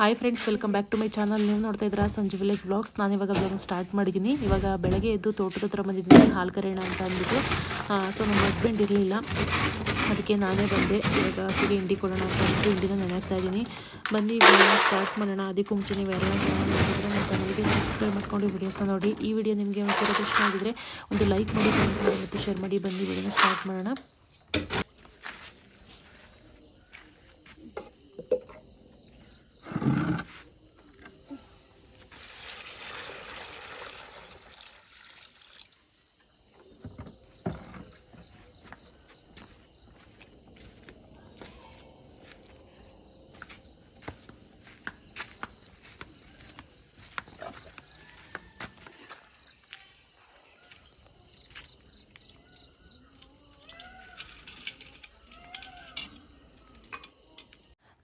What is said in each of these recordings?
Hi friends welcome back to my channel ನೀವು ನೋಡ್ತಾ ಇದ್ದೀರಾ ಸಂಜೆ ವಿಲೇಜ್ ಬ್ಲಾಗ್ಸ್ ನಾನು ಇವಾಗ ಬ್ಲಾಗ್ ಸ್ಟಾರ್ಟ್ ಮಾಡಿದ್ದೀನಿ. ಇವಾಗ ಬೆಳಗ್ಗೆ ಎದ್ದು ತೋಟದ ಹತ್ರ ಬಂದಿದ್ದೀನಿ, ಹಾಲು ಕರೆಯೋಣ ಅಂತ ಅಂದ್ಬಿಟ್ಟು. ಸೊ ನಮ್ಮ ಹಸ್ಬೆಂಡ್ ಇರಲಿಲ್ಲ. ಅದಕ್ಕೆ ನಾನೇ ಬಂದೆ. ಇವಾಗ ಹಸಿಗೆ ಹಿಂಡಿ ಕೊಡೋಣ ಅಂತ ಅಂದ್ಬಿಟ್ಟು ಹಿಂಡಿನ ನೆನೆಯಾಗ್ತಾ ಇದ್ದೀನಿ. ಬಂದು ಸ್ಟಾರ್ಟ್ ಮಾಡೋಣ. ಅದಕ್ಕೂ ಮುಂಚೆ ನೀವು ಎಲ್ಲ ಚಾನಲ್ ನಮ್ಮ ಚಾನಲ್ಗೆ ಸಬ್ಸ್ಕ್ರೈಬ್ ಮಾಡ್ಕೊಂಡು ವಿಡಿಯೋಸ್ನ ನೋಡಿ. ಈ ವಿಡಿಯೋ ನಿಮಗೆ ಒಂಥರ ಇಷ್ಟ ಆಗಿದ್ರೆ ಒಂದು ಲೈಕ್ ಮಾಡಿ ಕಮೆಂಟ್ ಮಾಡಿ ಮತ್ತು ಶೇರ್ ಮಾಡಿ. ಬಂದು ವಿಡಿಯೋನ ಸ್ಟಾರ್ಟ್ ಮಾಡೋಣ.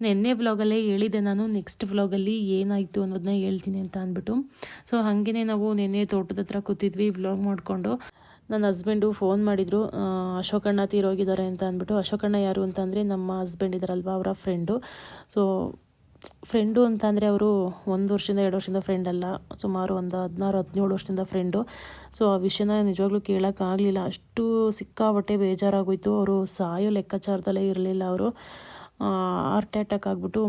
ನಿನ್ನೆ ವ್ಲಾಗಲ್ಲೇ ಹೇಳಿದೆ ನಾನು ನೆಕ್ಸ್ಟ್ ವ್ಲಾಗಲ್ಲಿ ಏನಾಯಿತು ಅನ್ನೋದನ್ನ ಹೇಳ್ತೀನಿ ಅಂತ ಅಂದ್ಬಿಟ್ಟು. ಸೊ ಹಾಗೇ ನಾವು ನಿನ್ನೆ ತೋಟದ ಹತ್ರ ಕೂತಿದ್ವಿ ವ್ಲಾಗ್ ಮಾಡಿಕೊಂಡು. ನನ್ನ ಹಸ್ಬೆಂಡು ಫೋನ್ ಮಾಡಿದರು ಅಶೋಕಣ್ಣ ತೀರೋಗಿದ್ದಾರೆ ಅಂತ ಅಂದ್ಬಿಟ್ಟು. ಅಶೋಕಣ್ಣ ಯಾರು ಅಂತಂದರೆ ನಮ್ಮ ಹಸ್ಬೆಂಡ್ ಇದ್ದಾರಲ್ವ, ಅವರ ಫ್ರೆಂಡು ಸೊ ಫ್ರೆಂಡು ಅಂತಂದರೆ ಅವರು ಒಂದು ವರ್ಷದಿಂದ, ಎರಡು ವರ್ಷದಿಂದ ಫ್ರೆಂಡ್ ಅಲ್ಲ. ಸುಮಾರು ಒಂದು ಹದಿನಾರು, ಹದಿನೇಳು ವರ್ಷದಿಂದ ಫ್ರೆಂಡು ಸೊ ಆ ವಿಷಯನ ನಿಜವಾಗ್ಲೂ ಕೇಳೋಕ್ಕಾಗಲಿಲ್ಲ ಅಷ್ಟು ಸಿಕ್ಕಾಬಟ್ಟೆ ಬೇಜಾರಾಗೋಯಿತು. ಅವರು ಸಾಯೋ ಲೆಕ್ಕಾಚಾರದಲ್ಲೇ ಇರಲಿಲ್ಲ ಅವರು. ಹಾರ್ಟ್ ಅಟ್ಯಾಕ್ ಆಗಿಬಿಟ್ಟು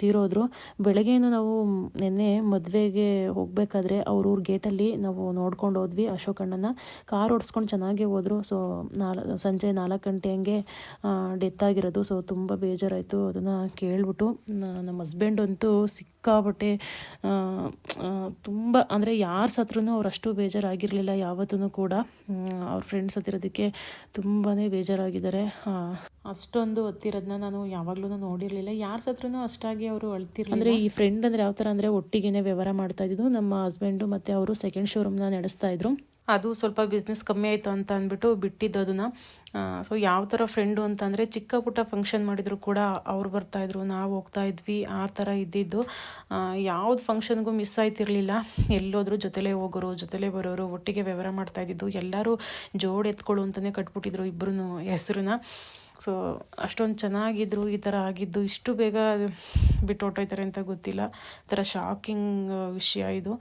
ತೀರೋದ್ರು. ಬೆಳಗ್ಗೆಯೂ ನಾವು ನಿನ್ನೆ ಮದುವೆಗೆ ಹೋಗಬೇಕಾದ್ರೆ ಅವ್ರ ಊರ ಗೇಟಲ್ಲಿ ನಾವು ನೋಡ್ಕೊಂಡು ಹೋದ್ವಿ ಅಶೋಕಣ್ಣನ ಕಾರ್ ಓಡಿಸ್ಕೊಂಡು ಚೆನ್ನಾಗೇ ಹೋದರು. ಸೊ ನಾಲ್, ಸಂಜೆ ನಾಲ್ಕು ಗಂಟೆ ಹಂಗೆ ಡೆತ್ ಆಗಿರೋದು. ಸೊ ತುಂಬ ಬೇಜಾರಾಯಿತು ಅದನ್ನು ಕೇಳ್ಬಿಟ್ಟು. ನಮ್ಮ ಹಸ್ಬೆಂಡ್ ಅಂತೂ ಸಿಕ್ಕಾಬಟ್ಟೆ ತುಂಬ, ಅಂದರೆ ಯಾರ ಸತ್ರೂ ಅವ್ರು ಅಷ್ಟು ಬೇಜಾರಾಗಿರಲಿಲ್ಲ ಯಾವತ್ತೂ ಕೂಡ. ಅವ್ರ ಫ್ರೆಂಡ್ಸ್ ಹತ್ತಿರೋದಕ್ಕೆ ತುಂಬಾ ಬೇಜಾರಾಗಿದ್ದಾರೆ. ಅಷ್ಟೊಂದು ಹತ್ತಿರೋದನ್ನ ನಾನು ಯಾವಾಗಲೂ ನೋಡಿರಲಿಲ್ಲ. ಯಾರ ಸತ್ರೂ ಅಷ್ಟಾಗಿ ಅವರು ಅಳ್ತಿರ್ಲಿಲ್ಲ. ಅಂದರೆ ಈ ಫ್ರೆಂಡ್ ಅಂದರೆ ಯಾವ ಥರ ಅಂದರೆ ಒಟ್ಟಿಗೆನೆ ವ್ಯವಹಾರ ಮಾಡ್ತಾ ಇದ್ದು ನಮ್ಮ ಹಸ್ಬೆಂಡು ಮತ್ತು ಅವರು ಸೆಕೆಂಡ್ ಶೋರೂಮ್ನ ನಡೆಸ್ತಾ ಇದ್ರು. ಅದು ಸ್ವಲ್ಪ ಬಿಸ್ನೆಸ್ ಕಮ್ಮಿ ಆಯಿತು ಅಂತ ಅಂದ್ಬಿಟ್ಟು ಬಿಟ್ಟಿದ್ದು ಅದನ್ನು. ಸೊ ಯಾವ ಥರ ಫ್ರೆಂಡು ಅಂತಂದರೆ ಚಿಕ್ಕ ಪುಟ್ಟ ಫಂಕ್ಷನ್ ಮಾಡಿದ್ರು ಕೂಡ ಅವ್ರು ಬರ್ತಾಯಿದ್ರು ನಾವು ಹೋಗ್ತಾ ಇದ್ವಿ ಆ ಥರ ಇದ್ದಿದ್ದು. ಯಾವ್ದು ಫಂಕ್ಷನ್ಗೂ ಮಿಸ್ ಆಯ್ತಿರಲಿಲ್ಲ. ಎಲ್ಲೋದ್ರು ಜೊತೆಲೇ ಹೋಗೋರು ಜೊತೆಲೇ ಬರೋರು ಒಟ್ಟಿಗೆ ವ್ಯವಹಾರ ಮಾಡ್ತಾ ಇದ್ದಿದ್ದು. ಎಲ್ಲರೂ ಜೋಡ್ ಎತ್ಕೊಳ್ಳು ಅಂತಲೇ ಕಟ್ಬಿಟ್ಟಿದ್ರು ಇಬ್ಬರೂ ಹೆಸ್ರನ್ನ ಸೊ ಅಷ್ಟೊಂದು ಚೆನ್ನಾಗಿದ್ರು, ಈ ಥರ ಆಗಿದ್ದು, ಇಷ್ಟು ಬೇಗ ಬಿಟ್ಟು ಅಂತ ಗೊತ್ತಿಲ್ಲ. ಥರ ಶಾಕಿಂಗ್ ವಿಷಯ ಇದು.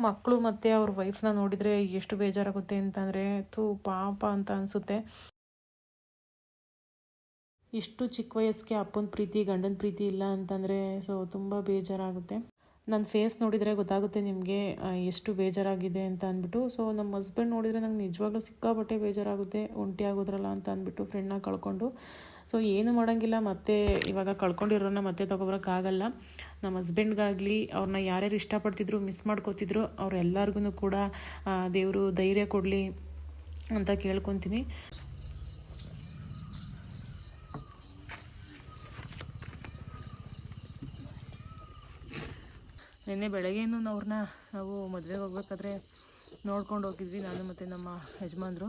ಮಕ್ಕಳು ಮತ್ತು ಅವ್ರ ವೈಫ್ನ ನೋಡಿದರೆ ಎಷ್ಟು ಬೇಜಾರಾಗುತ್ತೆ ಅಂತಂದರೆ ತು ಪಾಪ ಅಂತ ಅನಿಸುತ್ತೆ. ಇಷ್ಟು ಚಿಕ್ಕ ವಯಸ್ಸಿಗೆ ಅಪ್ಪನ ಪ್ರೀತಿ, ಗಂಡನ ಪ್ರೀತಿ ಇಲ್ಲ ಅಂತಂದರೆ ಸೊ ತುಂಬ ಬೇಜಾರಾಗುತ್ತೆ. ನನ್ನ ಫೇಸ್ ನೋಡಿದರೆ ಗೊತ್ತಾಗುತ್ತೆ ನಿಮಗೆ ಎಷ್ಟು ಬೇಜಾರಾಗಿದೆ ಅಂತ ಅಂದ್ಬಿಟ್ಟು. ಸೊ ನಮ್ಮ ಹಸ್ಬೆಂಡ್ ನೋಡಿದರೆ ನಂಗೆ ನಿಜವಾಗ್ಲೂ ಸಿಕ್ಕಾಪಟ್ಟೆ ಬೇಜಾರಾಗುತ್ತೆ, ಒಂಟಿ ಆಗೋದ್ರಲ್ಲ ಅಂತ ಅಂದ್ಬಿಟ್ಟು ಫ್ರೆಂಡ್ನ ಕಳ್ಕೊಂಡು. ಸೊ ಏನು ಮಾಡೋಂಗಿಲ್ಲ, ಮತ್ತೆ ಇವಾಗ ಕಳ್ಕೊಂಡಿರೋನ ಮತ್ತೆ ತೊಗೊಬರೋಕ್ಕಾಗಲ್ಲ. ನಮ್ಮ ಹಸ್ಬೆಂಡ್ಗಾಗಲಿ ಅವ್ರನ್ನ ಯಾರ್ಯಾರು ಇಷ್ಟಪಡ್ತಿದ್ರು ಮಿಸ್ ಮಾಡ್ಕೋತಿದ್ರು ಅವ್ರೆಲ್ಲರಿಗೂ ಕೂಡ ದೇವರು ಧೈರ್ಯ ಕೊಡಲಿ ಅಂತ ಕೇಳ್ಕೊತೀನಿ. ನಿನ್ನೆ ಬೆಳಗ್ಗೆನೂ ಅವ್ರನ್ನ ನಾವು ಮದುವೆಗೆ ಹೋಗ್ಬೇಕಾದ್ರೆ ನೋಡ್ಕೊಂಡು ಹೋಗಿದ್ವಿ. ನಾನು ಮತ್ತು ನಮ್ಮ ಯಜಮಾನ್ರು.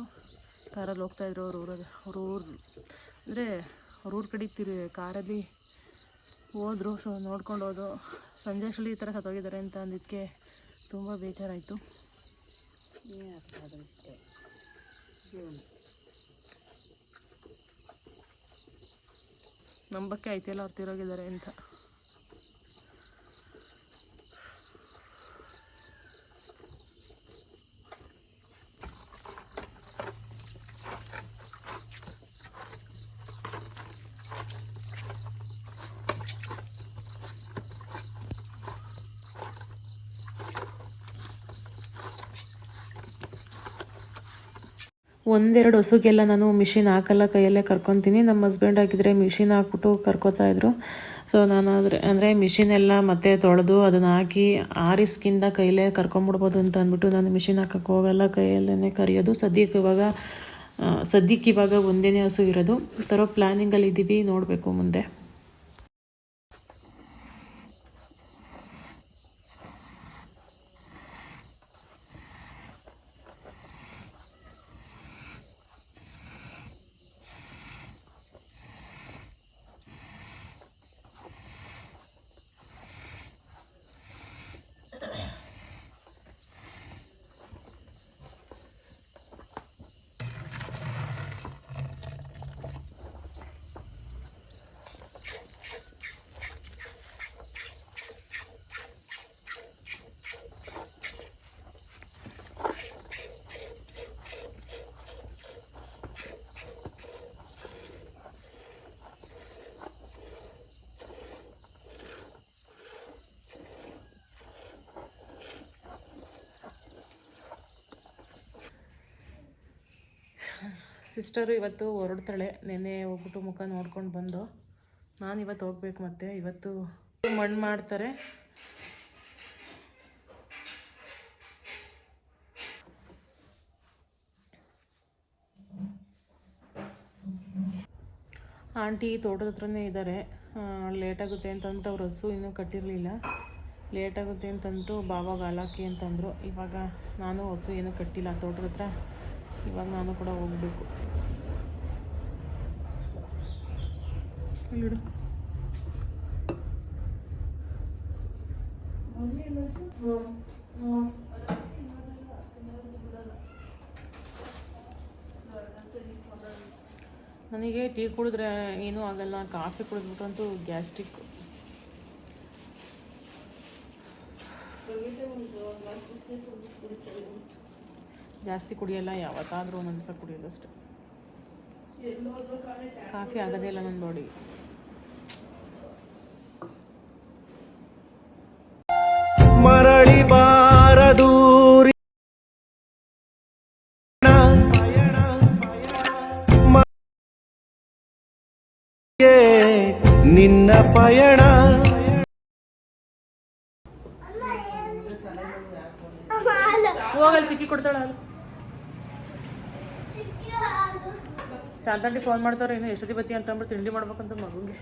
ಕಾರಲ್ಲಿ ಹೋಗ್ತಾಯಿದ್ರು ಅವ್ರ ಊರಲ್ಲಿ. ಅವ್ರ ಊರು ಅಂದರೆ ಅವ್ರ ಊರ ಕಡೆ ತಿರು ಕಾರಲ್ಲಿ ಹೋದರು. ಸೊ ನೋಡ್ಕೊಂಡು ಹೋದು ಸಂಜೆ ಅಷ್ಟರಲ್ಲಿ ಈ ಥರ ಸತ್ತೋಗಿದ್ದಾರೆ ಅಂತ ಅಂದಿದ್ದಕ್ಕೆ ತುಂಬ ಬೇಜಾರಾಯಿತು. ನಂಬಕ್ಕೆ ಐತಿಲ್ಲ ಅವ್ರು ತಿರೋಗಿದ್ದಾರೆ ಅಂತ. ಒಂದೆರಡು ಹಸುಗೆಲ್ಲ ನಾನು ಮಿಷಿನ್ ಹಾಕಲ್ಲ, ಕೈಯಲ್ಲೇ ಕರ್ಕೊತೀನಿ. ನಮ್ಮ ಹಸ್ಬೆಂಡ್ ಹಾಕಿದರೆ ಮಿಷಿನ್ ಹಾಕ್ಬಿಟ್ಟು ಕರ್ಕೋತಾ ಇದ್ರು. ಸೊ ನಾನು ಆದರೆ, ಅಂದರೆ ಮಿಷಿನ್ ಎಲ್ಲ ಮತ್ತೆ ತೊಳೆದು ಅದನ್ನು ಹಾಕಿ ಆರಿಸ್ಕಿಂದ ಕೈಲೇ ಕರ್ಕೊಂಬಿಡ್ಬೋದು ಅಂತ ಅಂದ್ಬಿಟ್ಟು ನಾನು ಮಿಷಿನ್ ಹಾಕೋಕ್ಕೆ ಹೋಗಲ್ಲ ಕೈಯಲ್ಲೇ ಕರಿಯೋದು. ಸದ್ಯಕ್ಕೆ ಇವಾಗ ಸದ್ಯಕ್ಕೆ ಇವಾಗ ಒಂದೇ ಹಸು ಇರೋದು. ತರೋ ಪ್ಲ್ಯಾನಿಂಗಲ್ಲಿ ಇದ್ದೀವಿ, ನೋಡಬೇಕು ಮುಂದೆ. ಸಿಸ್ಟರು ಇವತ್ತು ಹೊರಡ್ತಾಳೆ. ನೆನ್ನೆ ಹೋಗ್ಬಿಟ್ಟು ಮುಖ ನೋಡ್ಕೊಂಡು ಬಂದು. ನಾನು ಇವತ್ತು ಹೋಗ್ಬೇಕು ಮತ್ತೆ. ಇವತ್ತು ಮಣ್ಣು ಮಾಡ್ತಾರೆ. ಆಂಟಿ ತೋಟದ ಹತ್ರನೇ ಇದ್ದಾರೆ. ಲೇಟಾಗುತ್ತೆ ಅಂತ ಅಂದ್ಬಿಟ್ಟು ಅವ್ರ ಹಸು ಇನ್ನೂ ಕಟ್ಟಿರಲಿಲ್ಲ. ಲೇಟಾಗುತ್ತೆ ಅಂತಂದ್ಬಿಟ್ಟು ಬಾವಾಗ ಹಾಲಾಕಿ ಅಂತಂದರು. ಇವಾಗ ನಾನು ಹಸು ಏನೂ ಕಟ್ಟಿಲ್ಲ. ತೋಟದ ಹತ್ರ ಇವಾಗ ನಾನು ಕೂಡ ಹೋಗಬೇಕು. ಇಲ್ಲಿಡು. ನನಗೆ ಟೀ ಕುಡಿದ್ರೆ ಏನೂ ಆಗಲ್ಲ ಕಾಫಿ ಕುಡಿದ್ಬಿಟ್ಟಂತೂ ಗ್ಯಾಸ್ಟ್ರಿಕ್. ಜಾಸ್ತಿ ಕುಡಿಯಲ್ಲ ಯಾವತ್ತಾದರೂ ಒಂದೊಂದು ಸಲ ಕುಡಿಯೋದು ಅಷ್ಟೆ. ಕಾಫಿ ಆಗೋದೇ ಇಲ್ಲ ನನ್ನ ಬಾಡಿಗೆ ಮರಳಿ ಬಾರದೂರಿ ನಿನ್ನ ಪಯಣ. ಹೋಗಲ್ ಚಿಕ್ಕಿ ಕೊಡ್ತಾಳ ಶಾಂತಾಂಟಿ ಫೋನ್ ಮಾಡ್ತಾರೆ ಇನ್ನು ಎಷ್ಟೊತ್ತಿ ಬತ್ತಿ ಅಂತ ಅಂದ್ಬಿಟ್ಟು ತಿಂಡಿ ಮಾಡ್ಬೇಕಂತ ಮಗುಗೆ.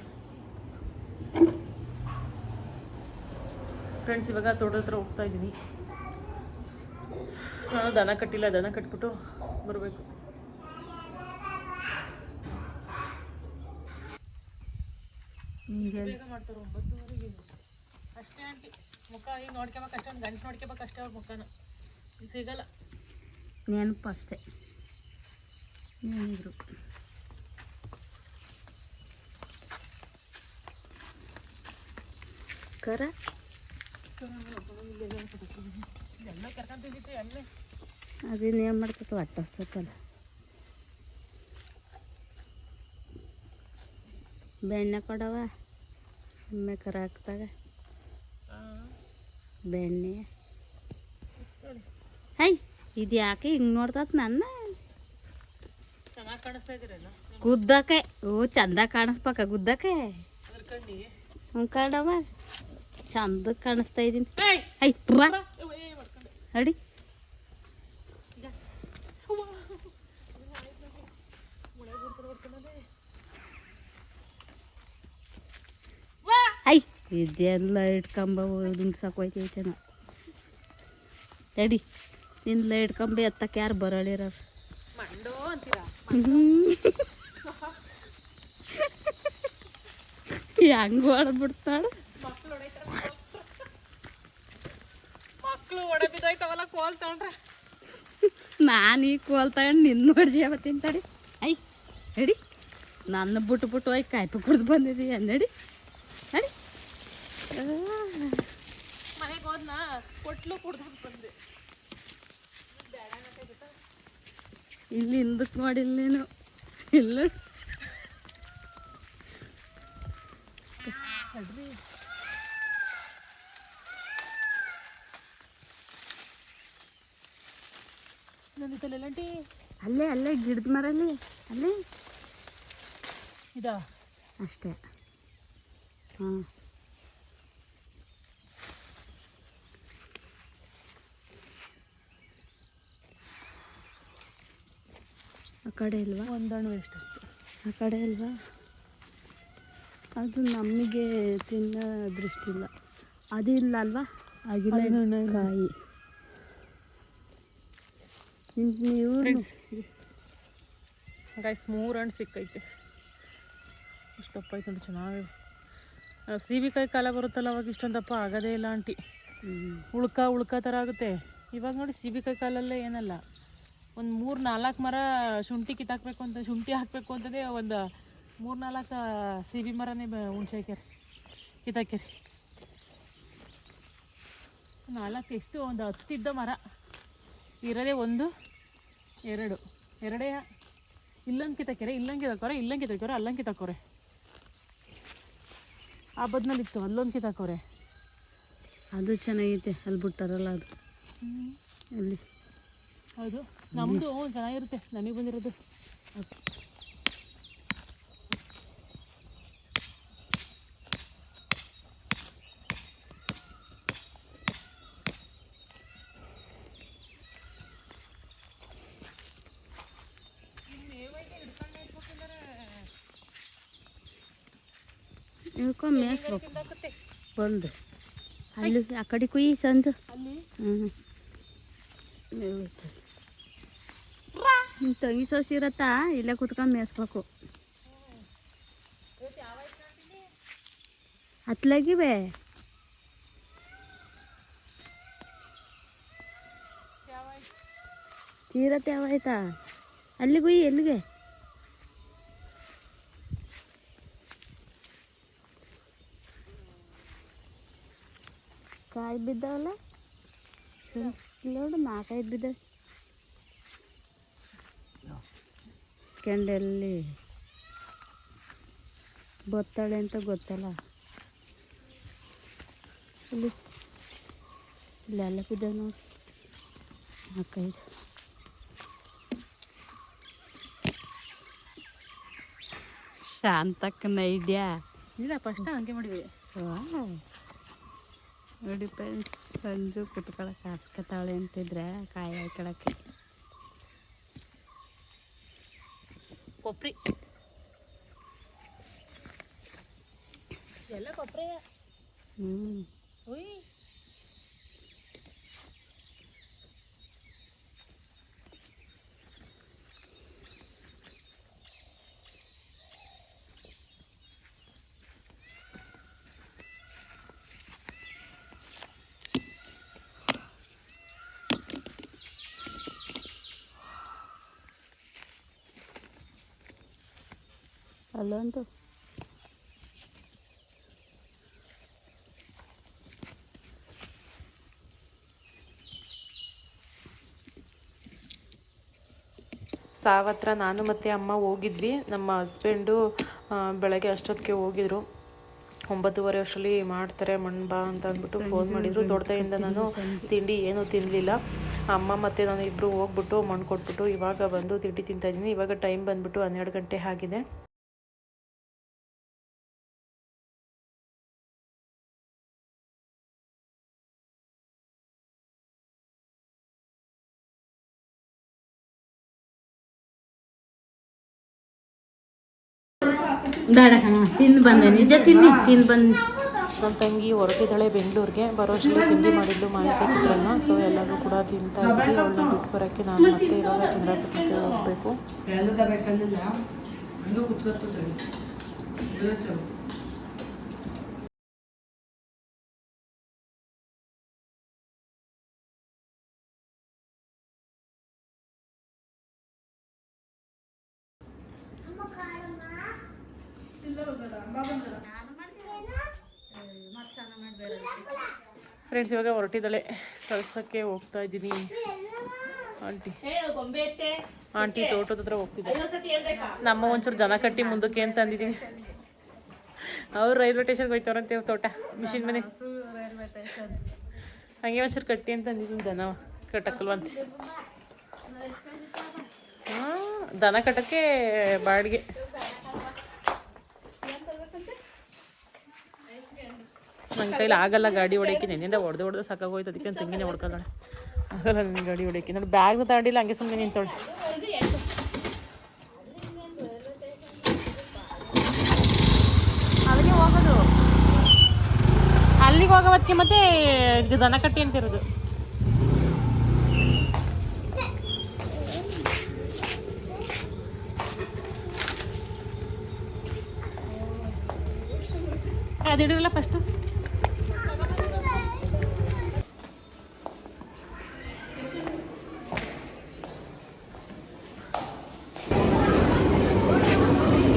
ಫ್ರೆಂಡ್ಸ್ ಇವಾಗ ತೋಟದ ಹತ್ರ ಹೋಗ್ತಾ ಇದ್ದೀನಿ. ನಾನು ದನ ಕಟ್ಟಿಲ್ಲ ದನ ಕಟ್ಬಿಟ್ಟು ಬರಬೇಕು. ಮಾಡ್ತಾರೆ ಒಂಬತ್ತುವರೆಗೆ. ಅಷ್ಟೇ ಆಂಟಿ. ಮುಖ ಈಗ ನೋಡ್ಕೋಬೇಕು ಅಷ್ಟೇ ಒಂದು ಗಂಟೆ ನೋಡ್ಕೋಬೇಕು ಅಷ್ಟೇ ಅವ್ರ ಮುಖನ. ಸಿಗಲ್ಲ. ನೆನಪು ಅಷ್ಟೇ. ಏನಿದ್ರು. ಕರ ಎಲ್ಲ ಕರ್ಕೊಂತಿದ್ದಿತ್ತು ಎಣ್ಣೆ ಅದೇನು ಏನು ಮಾಡ್ತೈತೆ ಹೊಟ್ಟೆ ಹಸ್ತೈತಲ್ಲ ಬೆಣ್ಣೆ ಕೊಡವ ಎಮ್ಮೆ ಕರ ಹಾಕ್ದಾಗ. ಬೆಣ್ಣೆ. ಹೈ, ಇದು ಯಾಕೆ ಹಿಂಗೆ ನೋಡ್ತತ್ ನನ್ನ? ಗುದ್ದಕ್ಕೆ, ಓ ಚಂದ ಕಾಣಿಸ್ಬೇಕ ಗುದ್ದಕ್ಕೆ. ಹ್ಞೂ ಕಾಣವ ಚಂದ ಕಾಣಿಸ್ತಾ ಇದ್ದೀನಿ. ಅಡಿ. ಐ ಇದೆಲ್ಲ ಇಟ್ಕೊಂಬ ದುಮ್ಸಕ್ಕೆ ನಾ. ತಡಿ ನಿನ್ನ ಲೈಟ್ ಕಂಬ ಎತ್ತಕ್ಕೆ ಯಾರು ಬರಳಿರ ಹೆಂಗ್ ಹೊಡೆದ್ಬಿಡ್ತಾಳೆ ಮಕ್ಕಳು ಒಡ ಬಿದ್ದೋಯ್ತವಲ್ಲ ಕೋಲ್ ತಗೊಂಡ್ರೆ. ನಾನು ಈ ಕೋಲ್ ತಗೊಂಡು ನಿನ್ನ ಹೊಡ್ಸ್ಯಾವ ತಿಂತಾಡಿ. ಐ ಹೇಳಿ ನನ್ನ ಬಿಟ್ಟು ಬಿಟ್ಟು ಹೋಗಿ ಕಾಯ್ಪು ಕುಡ್ದು ಬಂದಿದ್ದೀಯ ಅನ್ನಡಿ ನಡಿ. ಮನೆಗೆ ಹೋದ್ನ ಕೊಟ್ಲು ಕುಡ್ದು ಬಂದೆ. ಇಲ್ಲಿ ಹಿಂದಕ್ಕೆ ನೋಡಿಲ್ಲ ನೀನು. ಇಲ್ಲ. ನಂದಿತ್ತಲ್ಲಂಟಿ ಅಲ್ಲೇ ಅಲ್ಲೇ ಗಿಡದ ಮರಲ್ಲಿ ಅಲ್ಲೇ. ಇದಾ? ಅಷ್ಟೇ. ಹಾಂ ಆ ಕಡೆ ಇಲ್ವಾ? ಒಂದಣ್ಣು ಎಷ್ಟು ಆ ಕಡೆ ಇಲ್ವಾ? ಅದು ನಮಗೆ ತಿನ್ನೋ ದೃಷ್ಟಿ ಇಲ್ಲ. ಅದು ಇಲ್ಲ ಅಲ್ವಾ? ಆಗಿಲ್ಲ. ಕಾಯಿ. ಗೈಸ್ ಮೂರು ಹಣ್ಣು ಸಿಕ್ಕೈತೆ. ಇಷ್ಟು ದಪ್ಪ ಐತೆ ನೋಡಿ ಚೆನ್ನಾಗಿ ಸೀಬೆಕಾಯಿ ಕಾಲ ಬರುತ್ತಲ್ಲ ಅವಾಗ ಇಷ್ಟೊಂದು ದಪ್ಪ ಆಗೋದೇ ಇಲ್ಲ ಆಂಟಿ. ಉಳ್ಕ ಉಳ್ಕ ಥರ ಆಗುತ್ತೆ. ಇವಾಗ ನೋಡಿ ಸೀಬೆಕಾಯಿ ಕಾಲಲ್ಲೇ ಏನಲ್ಲ. ಒಂದು ಮೂರು ನಾಲ್ಕು ಮರ ಶುಂಠಿ ಕಿತ್ತಾಕ್ಬೇಕು ಅಂತ ಶುಂಠಿ ಹಾಕಬೇಕು ಅಂತದೇ ಒಂದು ಮೂರು ನಾಲ್ಕು ಸೀಬೆ ಮರನೇ ಬ ಹುಣ್ಸೆ ಹಾಕ್ಯಾರ. ಕಿತ್ತಾಕ್ಯಾರಿ. ನಾಲ್ಕು ಎಷ್ಟು? ಒಂದು ಹತ್ತಿದ್ದ ಮರ. ಇರೋದೇ ಒಂದು ಎರಡು. ಎರಡೇ ಇಲ್ಲಂಕಿತ ಕೆರೆ ಇಲ್ಲಂಕಿತ ಕೊರೆ ಇಲ್ಲಂಕಿತ ಕೊರೆ ಅಲ್ಲಂಕಿತ ಕೊರೆ. ಆ ಬದ್ನಲ್ಲಿ ಇತ್ತು ಅಲ್ಲೊಂದು ಕಿತ್ತಾಕೋರೆ ಅದು ಚೆನ್ನಾಗೈತೆ ಅಲ್ಲಿ ಬಿಟ್ಟಾರಲ್ಲ ಅದು. ಅಲ್ಲಿ. ಹೌದು. ನಮ್ಮದು ಚೆನ್ನಾಗಿರುತ್ತೆ ನನಗೆ ಬಂದಿರೋದು ಇಳ್ಕೊಂಡ್ ಮೇಯಿಸ್ಬೇಕು ಬಂದು. ಅಲ್ಲಿ ಆ ಕಡೆ ಕುಯ್ಯಿ ಸಂಜು. ಹ್ಞೂ ತಂಗಿ ಸೋಸಿ ಇರತ್ತಾ? ಇಲ್ಲೇ ಕುತ್ಕೊಂಡು ಮೇಯಿಸ್ಬೇಕು. ಹತ್ಲಾಗಿವೆ ತೀರತ್ತೆ ಯಾವಾಯ್ತಾ ಅಲ್ಲಿಗೆ ಎಲ್ಲಿಗೆ? ಕಾಯಿ ಬಿದ್ದಾವಲ್ಲ? ನೋಡು ನಾಲ್ಕೈದು ಬಿದ್ದ ಕೆಂಡಲ್ಲಿ ಬತ್ತಾಳೆ ಅಂತ ಗೊತ್ತಲ್ಲ? ಇಲ್ಲಿ. ಇಲ್ಲೆಲ್ಲ ಬಿದ್ದ ನೋಡಿ. ನಾಲ್ಕೈದು. ಶಾಂತಕ್ಕನ ಇದೆಯಾ ಇಲ್ಲ ಫಸ್ಟ್ ಹಂಗೆ ಮಾಡಿದ್ವಿ. ನೋಡಿ ಫ್ರೆಂಡ್ಸ್ ಸಂಜು ಕುತ್ಕೊಳಕ್ಕೆ ಹಾಸ್ಕತಾಳೆ ಅಂತಿದ್ರೆ ಕಾಯಿ ಹಾಕೊಳಕ್ಕೆ. ಕೊಬ್ಬರಿ ಎಲ್ಲ ಕೊಬ್ಬರಿ ಹ್ಞೂ ಅಲ್ಲೊಂದು ಸಾವತ್ರ ನಾನು ಮತ್ತು ಅಮ್ಮ ಹೋಗಿದ್ವಿ. ನಮ್ಮ ಹಸ್ಬೆಂಡು ಬೆಳಗ್ಗೆ ಅಷ್ಟೊತ್ತಿಗೆ ಹೋಗಿದ್ರು. ಒಂಬತ್ತುವರೆ ಅಷ್ಟರಲ್ಲಿ ಮಾಡ್ತಾರೆ ಮಣ್ಬಾ ಅಂತ ಅಂದ್ಬಿಟ್ಟು ಫೋನ್ ಮಾಡಿದ್ರು. ದೊಡ್ಡದಿಂದ ನಾನು ತಿಂಡಿ ಏನೂ ತಿನ್ನಲಿಲ್ಲ ಅಮ್ಮ ಮತ್ತು ನಾನು ಇಬ್ಬರು ಹೋಗ್ಬಿಟ್ಟು ಮಣ್ಣು ಕೊಟ್ಬಿಟ್ಟು ಇವಾಗ ಬಂದು ತಿಂಡಿ ತಿಂತಾ ಇದ್ದೀನಿ. ಇವಾಗ ಟೈಮ್ ಬಂದ್ಬಿಟ್ಟು ಹನ್ನೆರಡು ಗಂಟೆ ಆಗಿದೆ. ಬೇಡ ಕಣ ತಿಂದು ಬಂದೆ ನಿಜ ತಿನ್ನಿ ತಿಂದು ಬಂದು. ನನ್ನ ತಂಗಿ ಹೊರಟಿದ್ದಾಳೆ ಬೆಂಗಳೂರಿಗೆ ಬರೋಷ್ಟರಲ್ಲಿ ತಿಂಡಿ ಮಾಡಿದ್ದು ಮಾಹಿತಿ ಚಿತ್ರಾನ್ನ ಸೊ ಎಲ್ಲರೂ ಕೂಡ ತಿಂತಾ ಇದ್ದೀವಿ ಅವಳನ್ನ ಬಿಟ್ಟು ಬರೋಕ್ಕೆ ನಾನು ಮತ್ತೆ ಇವಾಗ ಚಂದ್ರಪಟ್ಟಣಕ್ಕೆ ಹೋಗಬೇಕು. ಫ್ರೆಂಡ್ಸ್ ಇವಾಗ ಹೊರಟಿದ್ದಾಳೆ. ಕಳ್ಸೋಕ್ಕೆ ಹೋಗ್ತಾ ಇದ್ದೀನಿ. ಆಂಟಿ ಆಂಟಿ ತೋಟದ ಹತ್ರ ಹೋಗ್ತಿದ್ದೆ. ನಮ್ಮ ಒಂಚೂರು ಜನ ಕಟ್ಟಿ ಮುಂದಕ್ಕೆ ಅಂತ ಅಂದಿದ್ದೀನಿ. ಅವ್ರು ರೈಲ್ವೆ ಸ್ಟೇಷನ್ಗೆ ಹೋಯ್ತವ್ರಂತೆ ತೋಟ, ಮಿಷಿನ್ ಮನೆ. ಹಂಗೆ ಒಂಚೂರು ಕಟ್ಟಿ ಅಂತ ಅಂದಿದ್ದೀನಿ ದನ ಕಟ್ಟಕ್ಕಲ್ವಂತೆ ದನ ಕಟ್ಟಕ್ಕೆ ಬಾಡಿಗೆ. ನನ್ನ ಕೈಲಿ ಆಗಲ್ಲ ಗಾಡಿ ಹೊಡೆಯಕ್ಕೆ. ನೆನ್ನಿಂದ ಹೊಡೆದು ಹೊಡೆದು ಸಾಕಾಗೋಯ್ತು. ಅದಕ್ಕೆ ನನ್ನ ತಂಗಿನೇ ಹೊಡ್ಕೊಳ್ಳೋಣ ಆಗಲ್ಲ ನನ್ನ ಗಾಡಿ ಹೊಡೆಯಕ್ಕೆ. ನೋಡಿ ಬ್ಯಾಗ್ನ ತಗೊಂಡಿಲ್ಲ, ಹಂಗೆ ಸುಮ್ಮನೆ ನಿಂತೋಳೆ ಅಲ್ಲಿಗೆ ಹೋಗೋದು. ಅಲ್ಲಿಗೆ ಹೋಗೋವತ್ತಿಗೆ ಮತ್ತೆ ಇದು ದನ ಕಟ್ಟಿ ಅಂತಿರೋದು ಅದು ಫಸ್ಟು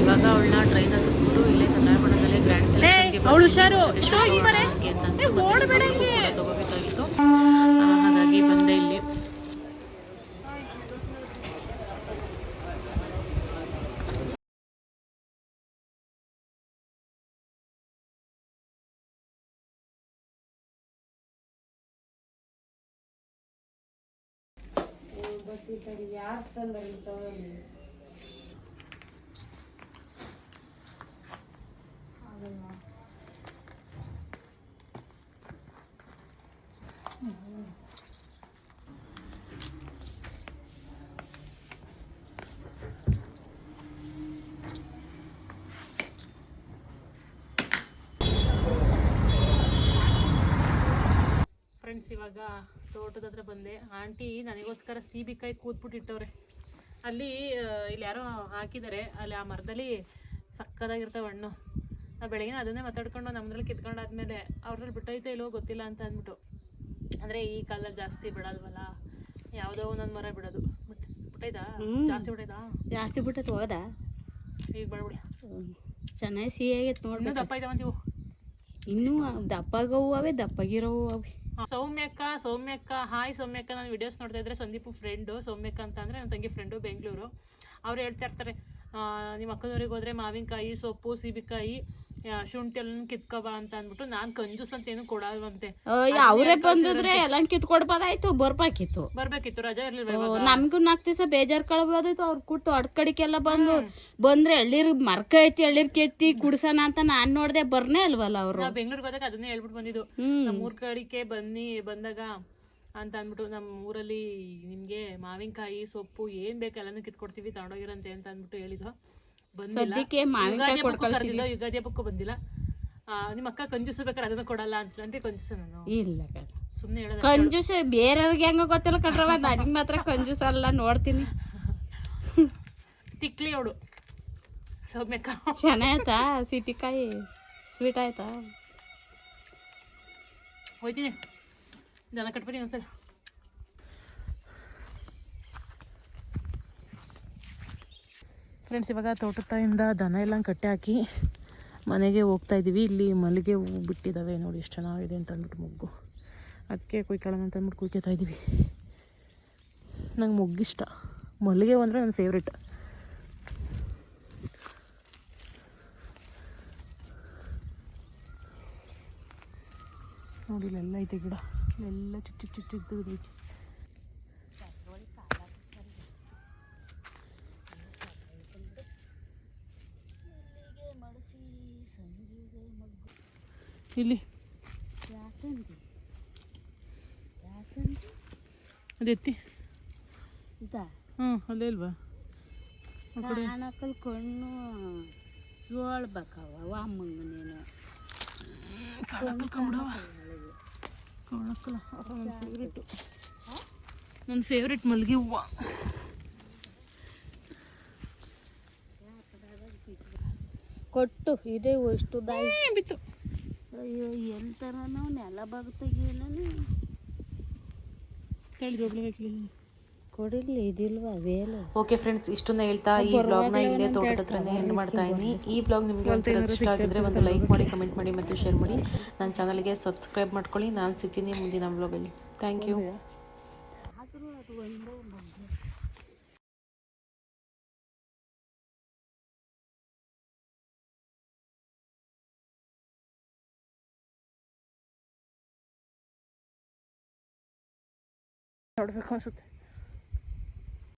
ಇವಾಗ ಹತ್ತಿಸ್ಬಿಟ್ಟು ಇಲ್ಲೇ ಚಂದ್ರಪಟ್ಟಣದಲ್ಲಿ ಗ್ರ್ಯಾಂಡ್ ಸೆಲೆಕ್ಷನ್ಗೆ ಅವಳು ಹುಷಾರು. ತಗೋಬೇಕಾಗಿತ್ತು. ಹಾಗಾಗಿ ಬಂದೆ ಇಲ್ಲಿ. ಫ್ರೆಂಡ್ಸ್ ಇವಾಗ ತೋಟದ ಹತ್ರ ಬಂದೆ. ಆಂಟಿ ನನಗೋಸ್ಕರ ಸೀಬಿಕಾಯಿ ಕೂತ್ಬಿಟ್ಟಿಟ್ಟವ್ರೆ. ಅಲ್ಲಿ ಆ, ಇಲ್ಲಿ ಯಾರೋ ಹಾಕಿದ್ದಾರೆ. ಅಲ್ಲಿ ಆ ಮರದಲ್ಲಿ ಸಕ್ಕದಾಗಿರ್ತಾವೆ ಹಣ್ಣು. ನಾವು ಬೆಳಗಿನ ಅದನ್ನೇ ಮಾತಾಡ್ಕೊಂಡು ನಮ್ಮದ್ರಲ್ಲಿ ಕಿತ್ಕೊಂಡಾದ್ಮೇಲೆ ಅವ್ರಲ್ಲಿ ಬಿಟ್ಟೈತೆ ಇಲ್ಲೋ ಗೊತ್ತಿಲ್ಲ ಅಂತ ಅಂದ್ಬಿಟ್ಟು. ಅಂದರೆ ಈ ಕಾಲದಲ್ಲಿ ಜಾಸ್ತಿ ಬಿಡಲ್ವಲ್ಲ? ಯಾವುದೋ ಒಂದೊಂದು ಮರ ಬಿಡೋದು. ಬಿಟ್ ಬಿಟ್ಟೈತಾ ಜಾಸ್ತಿ ಬಿಟ್ಟೈತಾ ಜಾಸ್ತಿ ಬಿಟ್ಟೈತೆ ಹೋದ ಈಗ ಬಿಡ್ಬಿಡಿ ಚೆನ್ನಾಗಿ ಸಿಹಿ ಆಗೈತೆ ದಪ್ಪ ದಪ್ಪ ಇದಾವಂತೀವು ಇನ್ನೂ ದಪ್ಪಗವು ದಪ್ಪಗಿರೋ ದಪ್ಪಗಿರೋವು ಅವೆ. ಸೌಮ್ಯಕ್ಕ ಸೌಮ್ಯಕ್ಕ ಹಾಯ್ ಸೌಮ್ಯಕ್ಕ ನಾನು ವಿಡಿಯೋಸ್ ನೋಡ್ತಾ ಇದ್ರೆ ಸಂದೀಪ್ ಫ್ರೆಂಡು ಸೌಮ್ಯಕ್ಕ ಅಂತ ಅಂದರೆ ನನ್ನ ತಂಗಿ ಫ್ರೆಂಡು ಬೆಂಗಳೂರು. ಅವ್ರು ಹೇಳ್ತಾ ಇರ್ತಾರೆ ನಿಮ್ಮ ಅಕ್ಕನವ್ರಿಗೆ ಹೋದರೆ ಮಾವಿನಕಾಯಿ ಸೊಪ್ಪು ಸೀಬಿಕಾಯಿ ಶುಂಠಿ ಎಲ್ಲ ಕಿತ್ಕೊಬಾ ಅಂತ ಅಂದ್ಬಿಟ್ಟು ನಾನ್ ಕಂಜೂಸ್ ಅಂತ ಏನು ಕೊಡಲ್ವಂತೆ. ಅವರೇ ಬಂದಿದ್ರೆ ಎಲ್ಲ ಕಿತ್ಕೊಡ್ಬೋದಾಯ್ತು ಬರ್ಬೇಕಿತ್ತು. ಬರ್ಬೇಕಿತ್ತು ರಜಾ ಇರ್ಲಿಲ್ಲ ನಮ್ಗೂ ನಾಲ್ಕು ದಿವಸ ಬೇಜಾರ್ ಕಳ್ಬೋದಾಯ್ತು ಅವ್ರು ಕೂತು ಅಡ್ಕಡಿಕೆಲ್ಲ ಬಂದು ಬಂದ್ರೆ ಎಳ್ಳೀರ್ ಮರ್ಕ ಐತಿ ಎಳ್ಳೀರ್ ಕೆತ್ತಿ ಕುಡ್ಸೋಣ ಅಂತ ನಾನ್ ನೋಡ್ದೆ ಬರ್ನೇ ಅಲ್ವಲ್ಲ ಅವರು? ಬೆಂಗ್ಳೂರ್ಗೆ ಹೋದಾಗ ಅದನ್ನೇ ಹೇಳ್ಬಿಟ್ಟು ಬಂದಿದ್ದು. ನಮ್ಮ ಊರ್ ಕಡೆಗೆ ಬನ್ನಿ ಬಂದಾಗ ಅಂತ ಅಂದ್ಬಿಟ್ಟು ನಮ್ಮ ಊರಲ್ಲಿ ನಿಮಗೆ ಮಾವಿನಕಾಯಿ ಸೊಪ್ಪು ಏನ್ ಬೇಕು ಎಲ್ಲಾನು ಕಿತ್ಕೊಡ್ತೀವಿ ತಗೊಂಡೋಗಿರಂತೆ ಅಂತ ಅಂದ್ಬಿಟ್ಟು ಬಂದಿಲ್ಲ ಸದ್ಯಕ್ಕೆ ಮಾವಿನಕಾಯಿ ಯುಗಾದಿ ಹಬ್ಬಕ್ಕೂ ಯುಗಾದಿ ಹಬ್ಬಕ್ಕೂ ಬಂದಿಲ್ಲ. ನಿಮ್ಮ ಅಕ್ಕ ಕಂಜೂಸು ಬೇಕಾದ್ರೆ ಅದನ್ನ ಕೊಡಲ್ಲ ಅಂತ ಅಂದ್ರೆ ಕಂಜೂಸ ನಾನು. ಇಲ್ಲ ಕಣ. ಸುಮ್ಮನೆ ಹೇಳೋದ ಕಂಜೂಸ್ ಬೇರೆಯವ್ರಿಗೆ ಹೆಂಗ ಗೊತ್ತಿಲ್ಲ ಕಟ್ರವ ನನಗೆ ಮಾತ್ರ ಕಂಜೂಸ ಅಲ್ಲ ನೋಡ್ತೀನಿ. ತಿಕ್ಲಿ ಅವಳು. ಸೌಮ್ಯಕ್ಕ. ಚೆನ್ನಾಯ್ತಾ ಸಿಟಿಕಾಯಿ? ಸ್ವೀಟ್ ಆಯ್ತಾ? ಹೋಯ್ತೀನಿ. ದನ ಕಟ್ಬಿಡಿ ಒಂದ್ಸಲ. ಫ್ರೆಂಡ್ಸ್ ಇವಾಗ ತೋಟದ ತಾಯಿಂದ ದನ ಎಲ್ಲ ಕಟ್ಟಿ ಹಾಕಿ ಮನೆಗೆ ಹೋಗ್ತಾ ಇದ್ದೀವಿ ಇಲ್ಲಿ ಮಲ್ಲಿಗೆ ಹೂವು ಬಿಟ್ಟಿದ್ದಾವೆ ನೋಡಿ ಎಷ್ಟು ಚೆನ್ನಾಗಿದೆ ಅಂತ ಅಂದ್ಬಿಟ್ಟು ಮೊಗ್ಗು. ಅದಕ್ಕೆ ಕುಯ್ಕೊಳ್ಳೋಣ ಅಂತ ಅಂದ್ಬಿಟ್ಟು ಕುಯ್ಕೋತಾ ಇದ್ದೀವಿ ನಂಗೆ ಮೊಗ್ಗಿಷ್ಟ ಮಲ್ಲಿಗೆ ಹೂ ಅಂದರೆ ನನ್ನ ಫೇವ್ರೆಟ್ ನೋಡಿ, ಇಲ್ಲೆಲ್ಲ ಐತೆ ಗಿಡ. ಎಲ್ಲ ಚಿಕ್ಕ ಚಿಕ್ಕ ಚಿಕ್ಕ ಚಿಕ್ಕದೈತೆ ಇಲ್ಲಿ. ಅದೈತಿ ಹ್ಞೂ ಅಲ್ಲೇ ಇಲ್ವಾ? ಕಾಣಕಲ್ ಕಣ್ಣು ಹೇಳ್ಬೇಕವ ಅಮ್ಮಂಗ ನೀನು. ನನ್ನ ಫೇವ್ರೆಟು ನನ್ನ ಫೇವ್ರೆಟ್ ಮಲ್ಗೆ ಹೂವು. ಕೊಟ್ಟು ಇದೇ ಎಷ್ಟು ಬಿತ್ತು. ಅಯ್ಯೋ ಎಂತರ ನಾವು ನೆಲ ಭಾಗ ತೆಗಿಯಲ್ಲ ಓಕೆ ಫ್ರೆಂಡ್ಸ್ ಇಷ್ಟನ್ನ ಹೇಳ್ತಾ ಈ ಬ್ಲಾಗ್ನ ಇಲ್ಲೇ ತೋಟದ ಹತ್ರನೇ ಎಂಡ್ ಮಾಡ್ತಾ ಇದ್ದೀನಿ. ಈ ಬ್ಲಾಗ್ ನಿಮಗೆ ಇಷ್ಟ ಆಗಿದ್ರೆ ಒಂದು ಲೈಕ್ ಮಾಡಿ ಕಮೆಂಟ್ ಮಾಡಿ ಮತ್ತು ಶೇರ್ ಮಾಡಿ. ನನ್ನ ಚಾನಲ್ಗೆ ಸಬ್ಸ್ಕ್ರೈಬ್ ಮಾಡ್ಕೊಳ್ಳಿ. ನಾನು ಸಿಗ್ತೀನಿ ಮುಂದಿನ ಬ್ಲಾಗಲ್ಲಿ ಥ್ಯಾಂಕ್ ಯು ನೋಡಬೇಕು ಅನ್ಸುತ್ತೆ